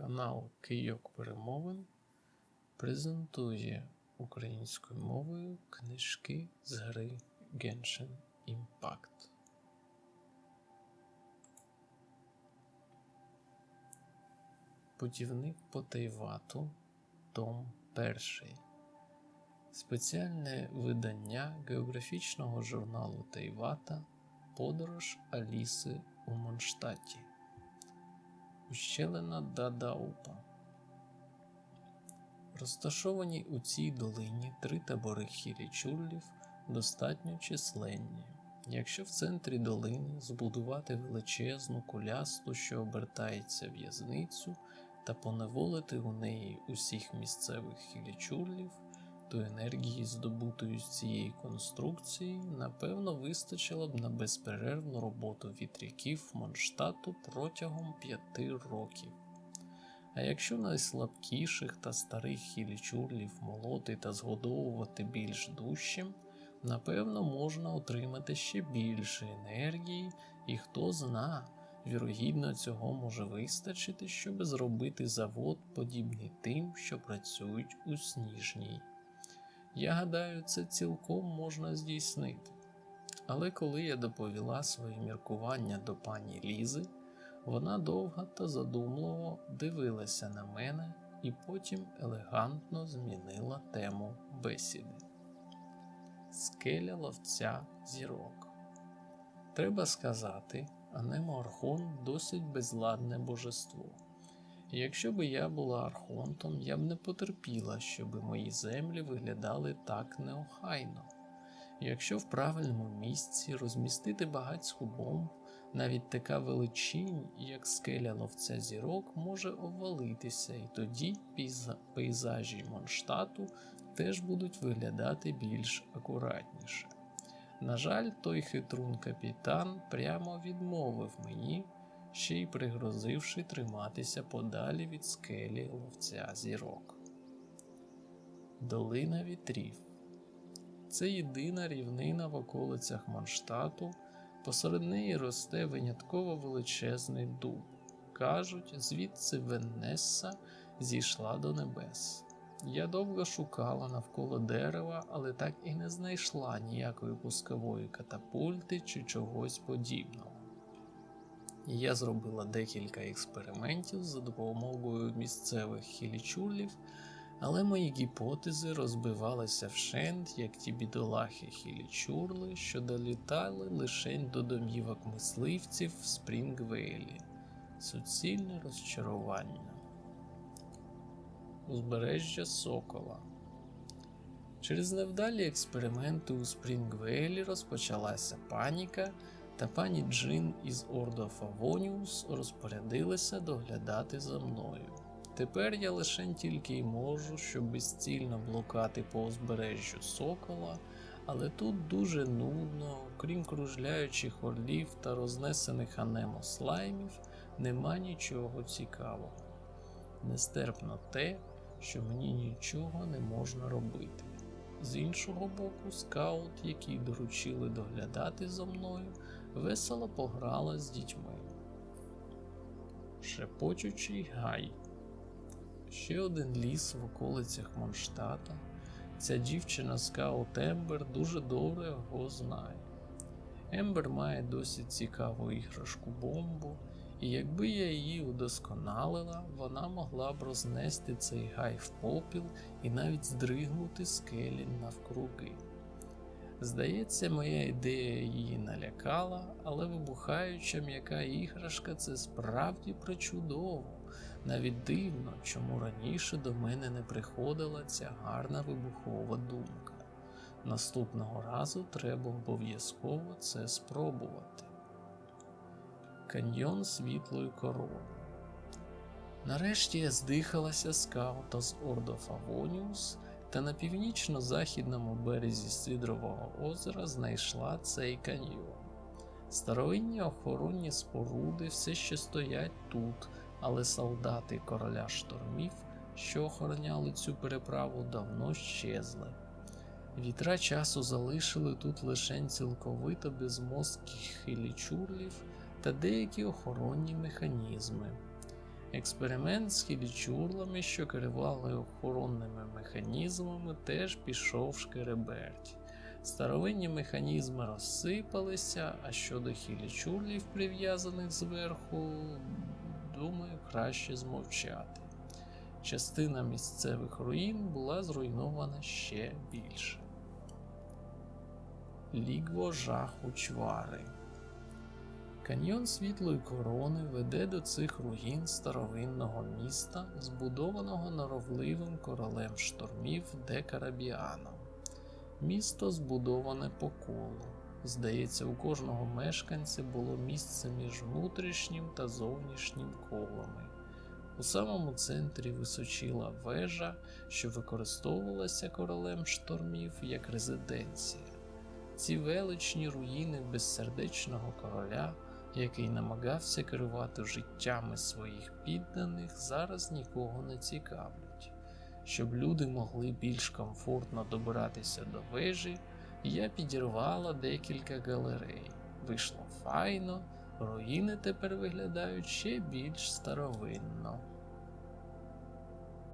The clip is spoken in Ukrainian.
Канал Кийок Перемовин презентує українською мовою книжки з гри Genshin Impact. Путівник по Тайвату, Том 1. Спеціальне видання географічного журналу Тайвата Подорож Аліси у Монштаті. Ущелина Дадаупа. Розташовані у цій долині три табори хірічурлів достатньо численні. Якщо в центрі долини збудувати величезну кулясту, що обертається в'язницю, та поневолити у неї усіх місцевих хілічурлів, то енергії, здобутої з цієї конструкції, напевно, вистачило б на безперервну роботу вітряків Монштату протягом п'яти років. А якщо найслабкіших та старих хілічурлів молоти та згодовувати більш дужчим, напевно, можна отримати ще більше енергії, і хто зна, вірогідно цього може вистачити, щоб зробити завод, подібний тим, що працюють у сніжній. Я гадаю, це цілком можна здійснити. Але коли я доповіла свої міркування до пані Лізи, вона довго та задумливо дивилася на мене і потім елегантно змінила тему бесіди. Скеля ловця зірок. Треба сказати, Анемо Архон досить безладне божество. Якщо би я була архонтом, я б не потерпіла, щоб мої землі виглядали так неохайно. Якщо в правильному місці розмістити багатську бомб, навіть така величинь, як скеля ловця зірок, може обвалитися, і тоді пейзажі Монштату теж будуть виглядати більш акуратніше. На жаль, той хитрун капітан прямо відмовив мені, ще й пригрозивши триматися подалі від скелі ловця зірок. Долина вітрів це єдина рівнина в околицях Монштату, посеред неї росте винятково величезний дуб. Кажуть, звідси Веннесса зійшла до небес. Я довго шукала навколо дерева, але так і не знайшла ніякої пускової катапульти чи чогось подібного. Я зробила декілька експериментів за допомогою місцевих хілічулів, але мої гіпотези розбивалися вщент, як ті бідолахи хілічурли, що долітали лише до домівок мисливців в Спрінгвейлі. Суцільне розчарування. Узбережжя Сокола. Через невдалі експерименти у Спрінгвейлі розпочалася паніка, та пані Джин із Ордо Фавоніус розпорядилася доглядати за мною. Тепер я лише тільки й можу, щоб безцільно блукати по узбережжю Сокола, але тут дуже нудно, крім кружляючих орлів та рознесених анемо слаймів, нема нічого цікавого. Нестерпно те, що мені нічого не можна робити. З іншого боку, скаут, який доручили доглядати за мною, весело пограла з дітьми. Шепочучий гай. Ще один ліс в околицях Монштата. Ця дівчина скаут Ембер дуже добре його знає. Ембер має досить цікаву іграшку бомбу, і якби я її удосконалила, вона могла б рознести цей гай в попіл і навіть здригнути скелі навкруги. Здається, моя ідея її налякала, але вибухаюча м'яка іграшка це справді причудово. Навіть дивно, чому раніше до мене не приходила ця гарна вибухова думка. Наступного разу треба обов'язково це спробувати. Каньйон світлої корони. Нарешті я здихалася скаута з Ордо Фавоніус та на північно-західному березі Сидрового озера знайшла цей каньйон. Старовинні охоронні споруди все ще стоять тут, але солдати короля штормів, що охороняли цю переправу, давно щезли. Вітра часу залишили тут лише цілковито безмозких хилічурлів та деякі охоронні механізми. Експеримент з хілічурлами, що керували охоронними механізмами, теж пішов шкереберть. Старовинні механізми розсипалися, а щодо хілічурлів, прив'язаних зверху, думаю, краще змовчати. Частина місцевих руїн була зруйнована ще більше. Лігво жаху чвари. Каньйон Світлої Корони веде до цих руїн старовинного міста, збудованого норовливим королем штормів Декарабіаном. Місто збудоване по колу. Здається, у кожного мешканця було місце між внутрішнім та зовнішнім колами. У самому центрі височила вежа, що використовувалася королем штормів як резиденція. Ці величні руїни безсердечного короля, який намагався керувати життями своїх підданих, зараз нікого не цікавлять. Щоб люди могли більш комфортно добиратися до вежі, я підірвала декілька галерей. Вийшло файно, руїни тепер виглядають ще більш старовинно.